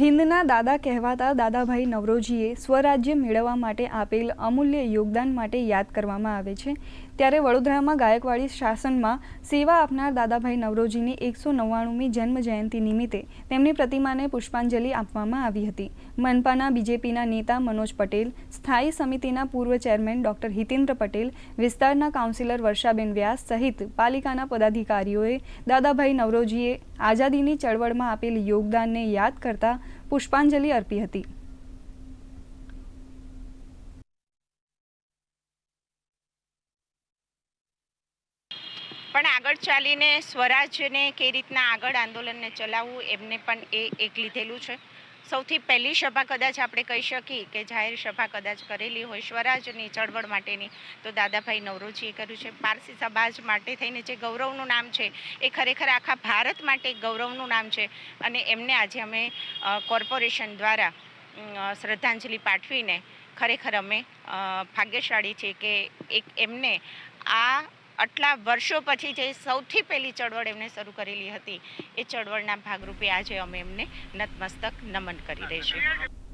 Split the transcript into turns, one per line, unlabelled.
હિન્દના દાદા કહેવાતા દાદાભાઈ નવરોજીએ સ્વરાજ્ય મેળવવા માટે આપેલ અમૂલ્ય યોગદાન માટે યાદ કરવામાં આવે છે. ત્યારે વડોદરામાં ગાયકવાડી શાસનમાં સેવા આપનાર દાદાભાઈ નવરોજીની એકસો નવ્વાણુંમી જન્મ જયંતિ નિમિત્તે તેમની પ્રતિમાને પુષ્પાંજલિ આપવામાં આવી હતી. મનપાના બીજેપીના નેતા મનોજ પટેલ, સ્થાયી સમિતિના પૂર્વ ચેરમેન ડોક્ટર હિતેન્દ્ર પટેલ, વિસ્તારના કાઉન્સિલર વર્ષાબેન વ્યાસ સહિત પાલિકાના પદાધિકારીઓએ દાદાભાઈ નવરોજીએ આઝાદીની ચળવળમાં આપેલ યોગદાનને યાદ કરતા પુષ્પાંજલિ અર્પી હતી.
પણ આગળ ચાલીને સ્વરાજ્યને કઈ રીતના આગળ આંદોલનને ચલાવવું, એમને પણ એ એક લીધેલું છે. સૌથી પહેલી સભા કદાચ આપણે કહી શકીએ કે જાહેર સભા કદાચ કરેલી હોય સ્વરાજની ચળવળ માટેની, તો દાદાભાઈ નવરોજીએ કર્યું છે. પારસી સમાજ માટે થઈને જે ગૌરવનું નામ છે, એ ખરેખર આખા ભારત માટે ગૌરવનું નામ છે. અને એમને આજે અમે કોર્પોરેશન દ્વારા શ્રદ્ધાંજલિ પાઠવીને ખરેખર અમે ભાગ્યશાળી છીએ કે એક એમને આ આટલા વર્ષો પછી જે સૌથી પહેલી ચળવળ એમણે શરૂ કરેલી હતી એ ચળવળના ભાગરૂપે આજે અમે એમને નતમસ્તક નમન કરી રહી છીએ